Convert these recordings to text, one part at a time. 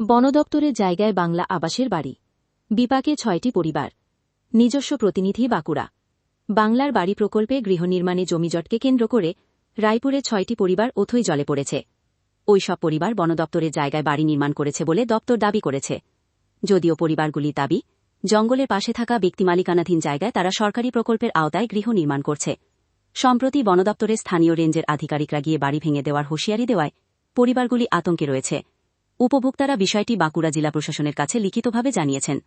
বন দপ্তরের জায়গায় বাংলা আবাসের বাড়ি। বিপাকে ছয়টি পরিবার। নিজস্ব প্রতিনিধি বাঁকুড়া। বাংলার বাড়ি প্রকল্পে গৃহ নির্মাণে জমিজটকে কেন্দ্র করে রায়পুরে ছয়টি পরিবার অথই জলে পড়েছে। ওই সব পরিবার বন দপ্তরের জায়গায় বাড়ি নির্মাণ করেছে বলে দপ্তর দাবি করেছে। যদিও পরিবারগুলির দাবি, জঙ্গলের পাশে থাকা ব্যক্তি মালিকানাধীন জায়গায় তারা সরকারি প্রকল্পের আওতায় গৃহ নির্মাণ করছে। সম্প্রতি বন দপ্তরের স্থানীয় রেঞ্জের আধিকারিকরা গিয়ে বাড়ি ভেঙে দেওয়ার হুঁশিয়ারি দেওয়ায় পরিবারগুলি আতঙ্কে রয়েছে। উপভোক্তারা বিষয়টি বাঁকুড়া জেলা প্রশাসনের কাছে লিখিতভাবে জানিয়েছেন।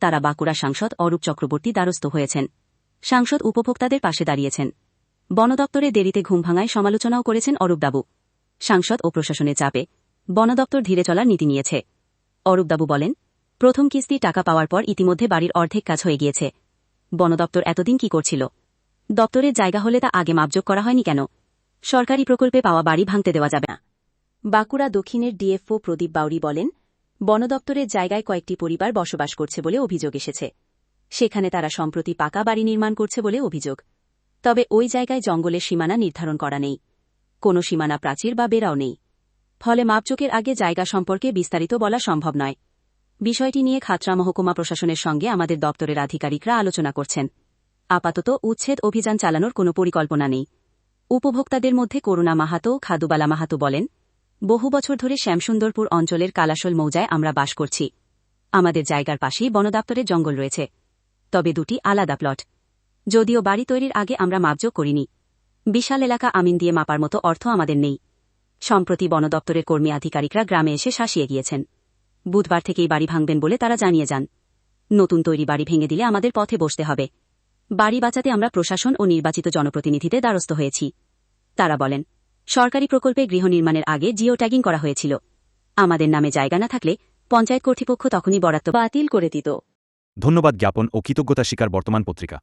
তারা বাঁকুড়া সাংসদ অরূপ চক্রবর্তী দ্বারস্থ হয়েছেন। সাংসদ উপভোক্তাদের পাশে দাঁড়িয়েছেন। বন দপ্তরে দেরিতে ঘুম ভাঙায় সমালোচনাও করেছেন অরূপবাবু সাংসদ ও প্রশাসনের চাপে বন দপ্তর ধীরে চলার নীতি নিয়েছে। অরূপবাবু বলেন, প্রথম কিস্তি টাকা পাওয়ার পর ইতিমধ্যে বাড়ির অর্ধেক কাজ হয়ে গিয়েছে। বন দপ্তর এতদিন কি করছিল? দপ্তরের জায়গা হলে তা আগে মাপযোগ করা হয়নি কেন? সরকারি প্রকল্পে পাওয়া বাড়ি ভাঙতে দেওয়া যাবে না। বাঁকুড়া দক্ষিণের ডিএফও প্রদীপ বাউরি বলেন, বন দপ্তরের জায়গায় কয়েকটি পরিবার বসবাস করছে বলে অভিযোগ এসেছে। সেখানে তারা সম্প্রতি পাকা বাড়ি নির্মাণ করছে বলে অভিযোগ। তবে ওই জায়গায় জঙ্গলের সীমানা নির্ধারণ করা নেই। কোনো সীমানা প্রাচীর বা বেড়াও নেই। ফলে মাপচোকের আগে জায়গা সম্পর্কে বিস্তারিত বলা সম্ভব নয়। বিষয়টি নিয়ে খাতড়া মহকুমা প্রশাসনের সঙ্গে আমাদের দপ্তরের আধিকারিকরা আলোচনা করছেন। আপাতত উচ্ছেদ অভিযান চালানোর কোনো পরিকল্পনা নেই। উপভোক্তাদের মধ্যে করুণা মাহাতো খাদুবালা মাহাতো বলেন বহু বছর ধরে শ্যামসুন্দরপুর অঞ্চলের কালাশল মৌজায় আমরা বাস করছি। আমাদের জায়গার পাশেই বন দপ্তরের জঙ্গল রয়েছে। তবে দুটি আলাদা প্লট। যদিও বাড়ি তৈরির আগে আমরা মাপযোগ করিনি। বিশাল এলাকা আমিন দিয়ে মাপার মতো অর্থ আমাদের নেই। সম্প্রতি বন দপ্তরের কর্মী আধিকারিকরা গ্রামে এসে শাসিয়ে গিয়েছেন। বুধবার থেকেই বাড়ি ভাঙবেন বলে তারা জানিয়ে যান। নতুন তৈরি বাড়ি ভেঙে দিলে আমাদের পথে বসতে হবে। বাড়ি বাঁচাতে আমরা প্রশাসন ও নির্বাচিত জনপ্রতিনিধিদের দ্বারস্থ হয়েছি। তারা বলেন সরকারি প্রকল্পে গৃহ নির্মাণের আগে জিও ট্যাগিং করা হয়েছিল। আমাদের নামে জায়গা না থাকলে পঞ্চায়েত কর্তৃপক্ষ তখনই বরাদ্দ বাতিল করে দিত। ধন্যবাদ জ্ঞাপন ও কৃতজ্ঞতা স্বীকার বর্তমান পত্রিকা।